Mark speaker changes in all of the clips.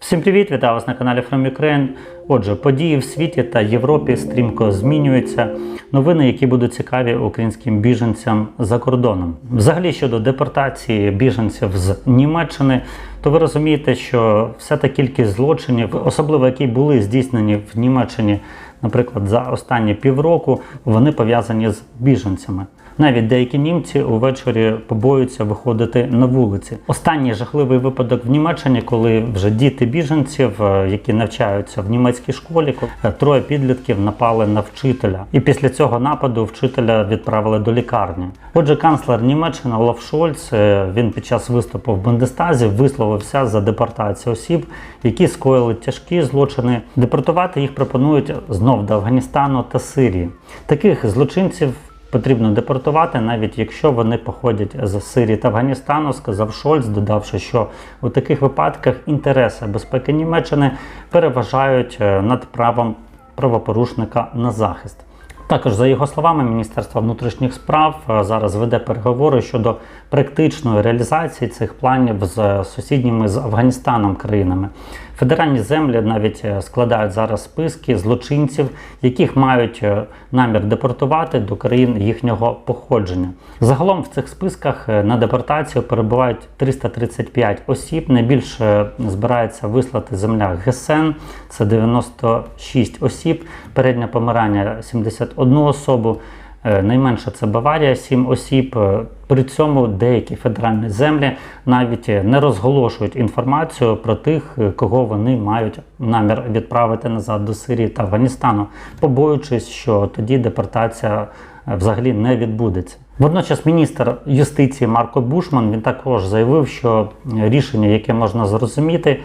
Speaker 1: Всім привіт! Вітаю вас на каналі From Ukraine. Отже, події в світі та Європі стрімко змінюються. Новини, які будуть цікаві українським біженцям за кордоном. Взагалі щодо депортації біженців з Німеччини, то ви розумієте, що вся та кількість злочинів, особливо які були здійснені в Німеччині, наприклад, за останні півроку, вони пов'язані з біженцями. Навіть деякі німці увечері побоюються виходити на вулиці. Останній жахливий випадок в Німеччині, коли вже діти біженців, е, які навчаються в німецькій школі, е, троє підлітків напали на вчителя, і після цього нападу вчителя відправили до лікарні. Отже, канцлер Німеччини Олаф Шольц е, він під час виступу в Бундестазі висловився за депортацію осіб, які скоїли тяжкі злочини. Депортувати їх пропонують знов до Афганістану та Сирії. Таких злочинців потрібно депортувати, навіть якщо вони походять з Сирії та Афганістану, сказав Шольц, додавши, що у таких випадках інтереси безпеки Німеччини переважають е, над правом правопорушника на захист. Також, за його словами, Міністерство внутрішніх справ е, зараз веде переговори щодо практичної реалізації цих планів з сусідніми з Афганістаном країнами. Федеральні землі навіть е, складають зараз списки злочинців, яких мають е, намір депортувати до країн їхнього походження. Загалом в цих списках е, на депортацію перебувають 335 осіб. Найбільше збирається вислати земля Гесен, це 96 осіб, переднє помирання 71 особу. Е, Найменше це Баварія, 7 осіб. Е, При цьому деякі федеральні землі навіть е, не розголошують інформацію про тих, кого вони мають намір відправити назад до Сирії та Афганістану, побоюючись, що тоді депортація взагалі не відбудеться. Водночас міністр юстиції Марко Бушман він також заявив, що рішення, яке можна зрозуміти,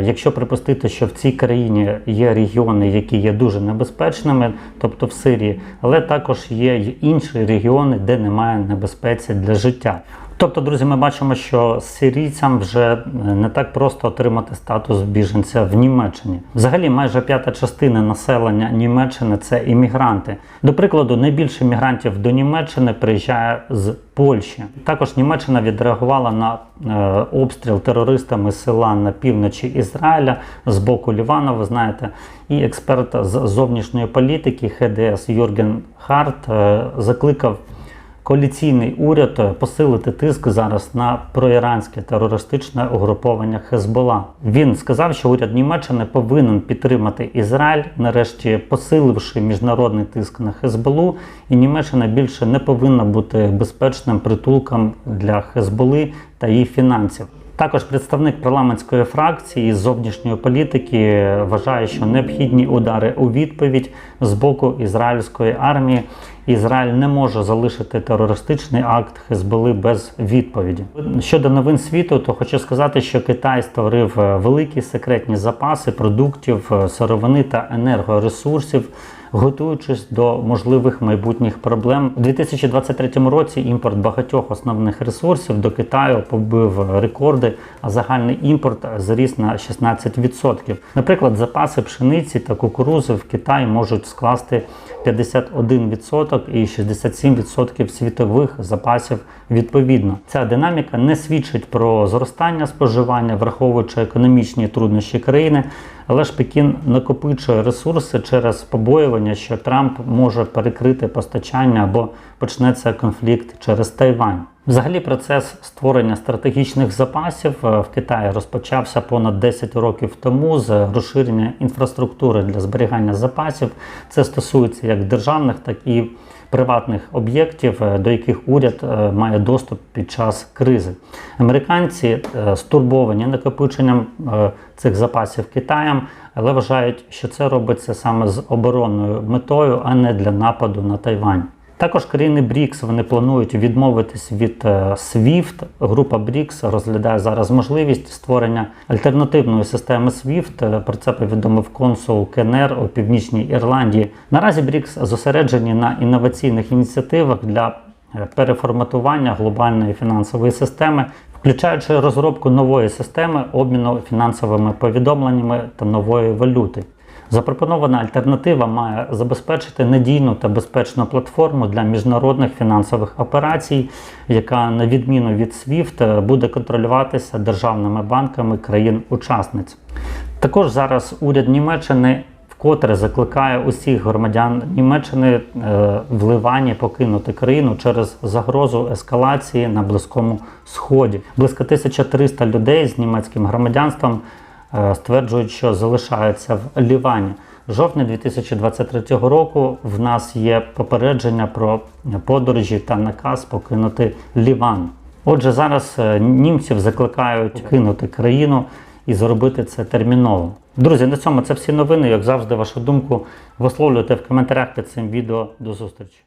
Speaker 1: Якщо припустити, що в цій країні є регіони, які є дуже небезпечними, тобто в Сирії, але також є інші регіони, де немає небезпеці для життя. Тобто, друзі, ми бачимо, що сирійцям вже е, не так просто отримати статус біженця в Німеччині. Взагалі, майже п'ята частина населення Німеччини це іммігранти. До прикладу, найбільше мігрантів до Німеччини приїжджає з Польщі. Також Німеччина відреагувала на е, обстріл терористами села на півночі Ізраїля з боку Лівана. Ви знаєте, і експерт з зовнішньої політики ХДС Юрген Харт е, закликав коаліційний уряд е, посилити тиск зараз на проіранське терористичне угруповання Хезбола. Він сказав, що уряд Німеччини повинен підтримати Ізраїль, нарешті посиливши міжнародний тиск на Хезболу, і Німеччина більше не повинна бути безпечним притулком для Хезболи та її фінансів. Також представник парламентської фракції з зовнішньої політики вважає, що необхідні удари у відповідь з боку ізраїльської армії. Ізраїль не може залишити терористичний акт Хезболи без відповіді. Щодо новин світу, то хочу сказати, що Китай створив е, великі секретні запаси продуктів, е, сировини та енергоресурсів готуючись до можливих майбутніх проблем. У 2023 році імпорт багатьох основних ресурсів до Китаю побив рекорди, а загальний імпорт зріс на 16%. Наприклад, запаси пшениці та кукурузи в Китаї можуть скласти 51% і 67% світових запасів відповідно. Ця динаміка не свідчить про зростання споживання, враховуючи економічні труднощі країни. Але ж Пекін накопичує ресурси через побоювання, що Трамп може перекрити постачання або почнеться конфлікт через Тайвань. Взагалі, процес створення стратегічних запасів е, в Китаї розпочався понад 10 років тому з розширення інфраструктури для зберігання запасів. Це стосується як державних, так і приватних об'єктів, е, до яких уряд е, має доступ під час кризи. Американці стурбовані накопиченням цих запасів Китаєм, але вважають, що це робиться саме з оборонною метою, а не для нападу на Тайвань. Також країни БРІКС вони планують відмовитись від е, SWIFT. Група БРІКС розглядає зараз можливість створення альтернативної системи SWIFT. Е, Про це повідомив консул КНР у північній Ірландії. Наразі БРІКС зосереджені на інноваційних ініціативах для е, переформатування глобальної фінансової системи, включаючи розробку нової системи обміну фінансовими повідомленнями та нової валюти. Запропонована альтернатива має забезпечити надійну та безпечну платформу для міжнародних фінансових операцій, яка, на відміну від SWIFT, буде контролюватися державними банками країн-учасниць. Також зараз уряд Німеччини вкотре закликає усіх громадян Німеччини е, в Ливані покинути країну через загрозу ескалації на Близькому Сході. Близько 1300 людей з німецьким громадянством стверджують, що залишаються в Лівані. Жовтня 2023 року в нас є попередження про подорожі та наказ покинути Ліван. Отже, зараз е, німців закликають кинути країну і зробити це терміново. Друзі, на цьому це всі новини. Як завжди, вашу думку висловлюйте в коментарях під цим відео. До зустрічі.